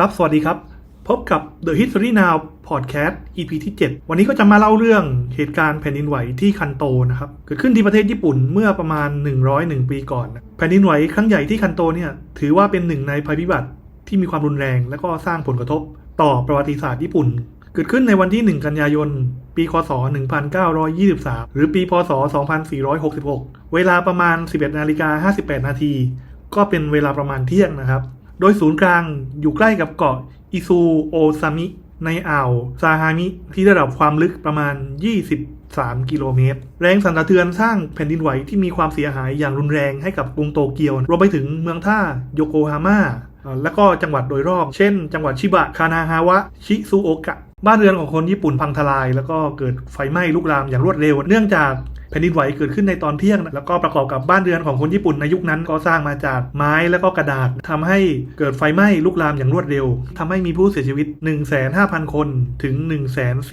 ครับ สวัสดีครับ พบกับ The History Now Podcast EP ที่ 7 วันนี้ก็จะมาเล่าเรื่องเหตุการณ์แผ่นดินไหวที่คันโตนะครับ เกิดขึ้นที่ประเทศญี่ปุ่นเมื่อประมาณ 101 ปีก่อน แผ่นดินไหวครั้งใหญ่ที่คันโตเนี่ยถือว่าเป็นหนึ่งในภัยพิบัติที่มีความรุนแรง และก็สร้างผลกระทบต่อประวัติศาสตร์ญี่ปุ่น เกิดขึ้นในวันที่ 1 กันยายน ปี คศ 1923 หรือปี พศ 2466 เวลาประมาณ 11นาฬิกา58 นาที ก็เป็นเวลาประมาณเที่ยงนะครับ โดยศูนย์กลางอยู่ใกล้กับเกาะอิซูโอซามิ ในอ่าวซาฮามิ ที่ระดับความลึกประมาณ 23 กิโลเมตร แรงสั่นสะเทือนสร้างแผ่นดินไหวที่มีความเสียหายอย่างรุนแรงให้กับกรุงโตเกียว รวมไปถึงเมืองท่าโยโกฮาม่าและก็จังหวัดโดยรอบ เช่น จังหวัดชิบะ คานาฮาวะ ชิซูโอกะ บ้านเรือนของคนญี่ปุ่นพังทลาย แล้วก็เกิดไฟไหม้ลุกลามอย่างรวดเร็ว เนื่องจากแผ่นดินไหวเกิดขึ้นในตอนเที่ยง แล้วก็ประกอบกับบ้านเรือนของคนญี่ปุ่นในยุคนั้นก็สร้างมาจากไม้แล้วก็กระดาษทำให้เกิดไฟไหม้ลุกลามอย่างรวดเร็วทำให้มีผู้เสียชีวิต 1 5 0 0 0 คนถึง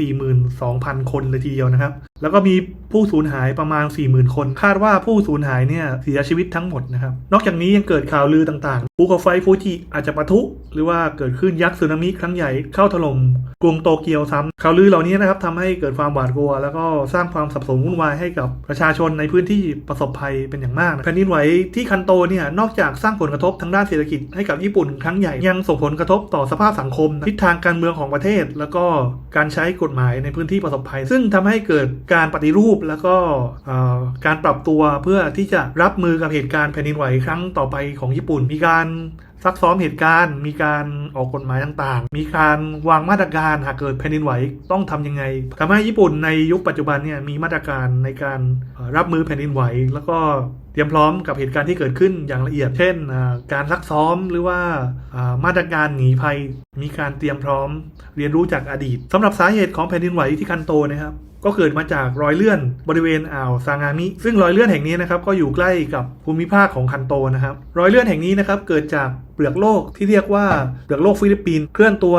142,000 คนเลยทีเดียวนะครับ แล้วก็มีผู้สูญหายประมาณ 40,000 คน คาดว่าผู้สูญหายเนี่ยเสียชีวิตทั้งหมดนะครับ นอกจากนี้ยังเกิดข่าวลือต่างๆภูเขาไฟฟูจิอาจจะปะทุ หรือว่าเกิดขึ้นยักษ์สึนามิครั้งใหญ่เข้าถล่ม กรุงโตเกียวซ้ำข่าวลือเหล่านี้นะครับทำให้เกิดความหวาดกลัว แล้วก็สร้างความสับสนวุ่นวายให้กับประชาชนในพื้นที่ประสบภัยเป็นอย่างมากแผ่นดินไหวที่คันโตเนี่ยนอกจากสร้างผลกระทบทางด้านเศรษฐกิจให้กับญี่ปุ่นครั้งใหญ่ยังส่งผลกระทบต่อสภาพสังคม ทิศทางการเมืองของประเทศ แล้วก็การใช้กฎหมายในพื้นที่ประสบภัย ซึ่งทำให้เกิดการปฏิรูปแล้วก็การปรับตัวเพื่อที่จะรับมือกับเหตุการณ์แผ่นดินไหวครั้งต่อไปของญี่ปุ่นมีการ ซักซ้อมเหตุการณ์ มีการออกกฎหมายต่างๆ มีการวางมาตรการหากเกิดแผ่นดินไหวต้องทำยังไงทำให้ญี่ปุ่นในยุคปัจจุบันเนี่ยมีมาตรการในการรับมือแผ่นดินไหว แล้วก็เตรียมพร้อมกับเหตุการณ์ที่เกิดขึ้นอย่างละเอียด เช่น การซักซ้อมหรือว่าอ่ามาตรการหนีภัย มีการเตรียมพร้อมเรียนรู้จากอดีตสำหรับสาเหตุของแผ่นดินไหวที่คันโตนะครับก็เกิดมาจากรอยเลื่อนบริเวณอ่าวซางามิ ซึ่งรอยเลื่อนแห่งนี้นะครับก็อยู่ใกล้กับภูมิภาคของคันโตนะครับ รอยเลื่อนแห่งนี้นะครับเกิดจาก เปลือกโลกที่เรียกว่าเปลือกโลกฟิลิปปินส์เคลื่อนตัว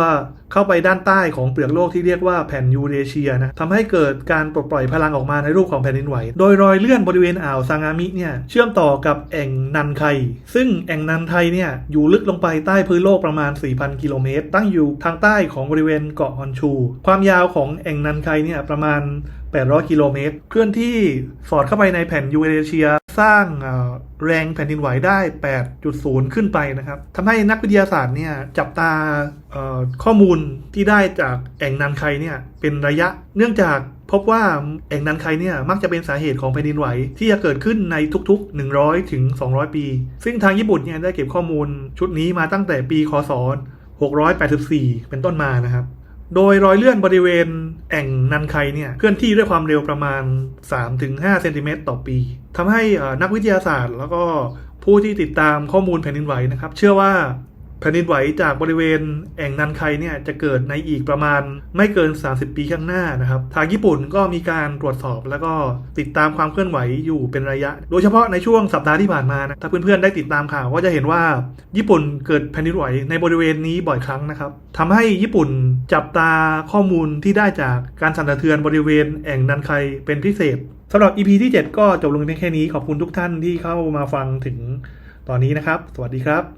เข้าไปด้านใต้ของเปลือกโลกที่เรียกว่าแผ่นยูเรเชียนะทำให้เกิดการปลดปล่อยพลังออกมาในรูปของแผ่นดินไหว โดยรอยเลื่อนบริเวณอ่าวซางามิเนี่ยเชื่อมต่อกับแอ่งนันไค ซึ่งแอ่งนันไคเนี่ยอยู่ลึกลงไปใต้พื้นโลกประมาณ 4,000 กิโลเมตร ตั้งอยู่ทางใต้ของบริเวณเกาะฮอนชู ความยาวของแอ่งนันไคเนี่ยประมาณ 800 กิโลเมตร เคลื่อนที่สอดเข้าไปในแผ่นยูเรเชีย สร้างแรงแผ่นดินไหวได้ 8.0 ขึ้นไปนะครับทำให้นักวิทยาศาสตร์เนี่ยจับตาข้อมูลที่ได้จากแอ่งนันไคเนี่ยเป็นระยะ เนื่องจากพบว่าแอ่งนันไคเนี่ยมักจะเป็นสาเหตุของแผ่นดินไหว ที่จะเกิดขึ้นในทุกๆ 100 ถึง 200 ปี ซึ่งทางญี่ปุ่นเนี่ยได้เก็บข้อมูลชุดนี้มาตั้งแต่ปีคศ684 เป็นต้นมานะครับ โดยรอยเลื่อนบริเวณแอ่งนันไคเนี่ยเคลื่อนที่ด้วยความเร็วประมาณ 3-5เซนติเมตรต่อปีทำให้นักวิทยาศาสตร์ แล้วก็ผู้ที่ติดตามข้อมูลแผ่นดินไหวนะครับ เชื่อว่า แผ่นดินไหวจากบริเวณแอ่งนันไคเนี่ยจะเกิดในอีกประมาณไม่เกิน 30 ปีข้างหน้านะครับ ทางญี่ปุ่นก็มีการตรวจสอบแล้วก็ติดตามความเคลื่อนไหวอยู่เป็นระยะ โดยเฉพาะในช่วงสัปดาห์ที่ผ่านมานะถ้าเพื่อนๆได้ติดตามข่าวก็จะเห็นว่าญี่ปุ่นเกิดแผ่นดินไหวในบริเวณนี้บ่อยครั้งนะครับทำให้ญี่ปุ่นจับตาข้อมูลที่ได้จากการสั่นสะเทือนบริเวณแอ่งนันไคเป็นพิเศษสำหรับ EP ที่ 7 ก็จบลงเพียงแค่นี้ขอบคุณทุกท่านที่เข้ามาฟังถึงตอนนี้นะครับ สวัสดีครับ